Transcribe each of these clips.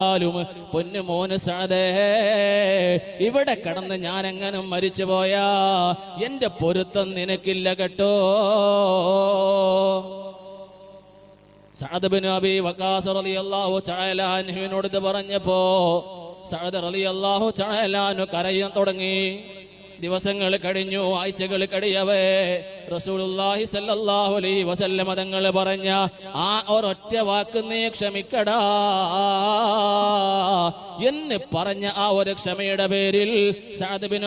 പൊന്നു മോന് സാധേ ഇവിടെ കടന്ന് ഞാൻ എങ്ങനെ മരിച്ചു പോയാ? എന്റെ പൊരുത്തം നിനക്കില്ല കേട്ടോ. സഅദ് ബിൻ അബി വക്കാസ് റളിയല്ലാഹു തആല അൻഹുവിനോട് പറഞ്ഞപ്പോ സഅദ് റളിയല്ലാഹു കരയാൻ തുടങ്ങി. ദിവസങ്ങൾ കഴിഞ്ഞു ആഴ്ചകൾ കഴിയവേ. റസൂലുള്ളാഹി സല്ലല്ലാഹു അലൈഹി വസല്ലമ തങ്ങൾ പറഞ്ഞ ആ ഒരൊറ്റ വാക്ക് നീ ക്ഷമിക്കടാ. എന്ന് പറഞ്ഞ ആ ഒരു ക്ഷമയുടെ പേരിൽ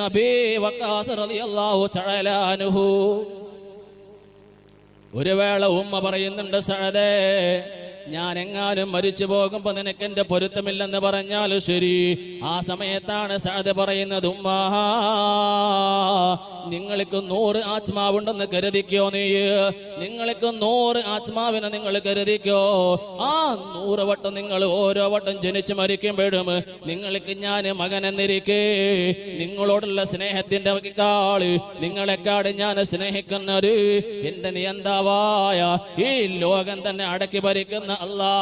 അബീ റളിയല്ലാഹു ഒരു വേള ഉമ്മ പറയുന്നുണ്ട് സഴതേ ഞാൻ എങ്ങാനും മരിച്ചു പോകുമ്പോ നിനക്ക് എന്റെ പൊരുത്തമില്ലെന്ന് പറഞ്ഞാൽ ശരി. ആ സമയത്താണ് സാധ പറയുന്നത് ഉമ്മ നിങ്ങൾക്ക് നൂറ് ആത്മാവുണ്ടെന്ന് കരുതിക്കോ നീ? നിങ്ങൾക്ക് നൂറ് ആത്മാവിനെ നിങ്ങൾ കരുതിക്കോ? ആ നൂറ് വട്ടം നിങ്ങൾ ഓരോ വട്ടം ജനിച്ചു മരിക്കുമ്പോഴും നിങ്ങൾക്ക് ഞാൻ മകൻ എന്നിരിക്കേ. നിങ്ങളോടുള്ള സ്നേഹത്തിന്റെ കാൾ നിങ്ങളെക്കാട് ഞാൻ സ്നേഹിക്കുന്നത് എന്റെ നിയന്താവായ ഈ ലോകം തന്നെ അടക്കി ഭരിക്കുന്ന അല്ലാ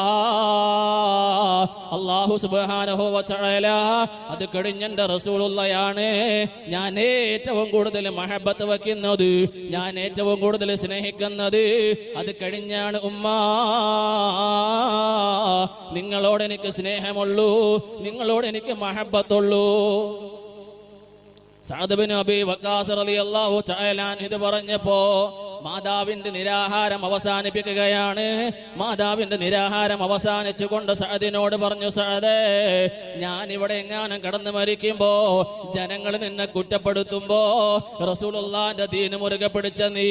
അള്ളാഹു സുബാനഹോ വച്ചഴല അത് കഴിഞ്ഞെന്റെ റസൂളുള്ളയാണ് ഞാൻ ഏറ്റവും കൂടുതൽ മഹബത്ത് വയ്ക്കുന്നത് ഞാൻ ഏറ്റവും കൂടുതൽ സ്നേഹിക്കുന്നത്. അത് കഴിഞ്ഞാണ് ഉമ്മ. നിങ്ങളോട് എനിക്ക് സ്നേഹമുള്ളൂ. നിങ്ങളോട് എനിക്ക് മഹബത്തുള്ളൂ. സാദബിൻ ബിൻ അബി വക്കാസ് റളിയല്ലാഹു തആല അൻഹു ഇത് പറഞ്ഞപ്പോ മാതാവിന്റെ നിരാഹാരം അവസാനിപ്പിക്കുകയാണ്. മാതാവിന്റെ നിരാഹാരം അവസാനിച്ചുകൊണ്ട് സഹദിനോട് പറഞ്ഞു സഹദേ ഞാൻ ഇവിടെ എങ്ങാനും കടന്നു മരിക്കുമ്പോ ജനങ്ങൾ നിന്നെ കുറ്റപ്പെടുത്തുമ്പോ റസൂലുള്ളാന്റെ ദീന് മുറുകെ പിടിച്ച നീ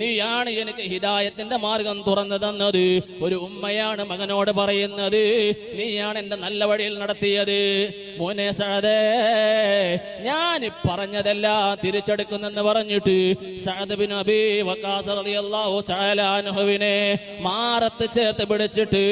നീയാണ് എനിക്ക് ഹിദായത്തിന്റെ മാർഗം തുറന്നു തന്നത്. ഒരു ഉമ്മയാണ് മകനോട് പറയുന്നത്. നീയാണ് എന്റെ നല്ല വഴിയിൽ നടത്തിയത്. മോനെ സഹദേ ഞാൻ പറഞ്ഞതെല്ലാം തിരിച്ചെടുക്കുന്നെന്ന് പറഞ്ഞിട്ട് സഹദ് ബിൻ വഖാസ് റളിയല്ലാഹു തആല അൻഹുവിനെ മാറത്ത് ചേർത്ത് പിടിച്ചിട്ട്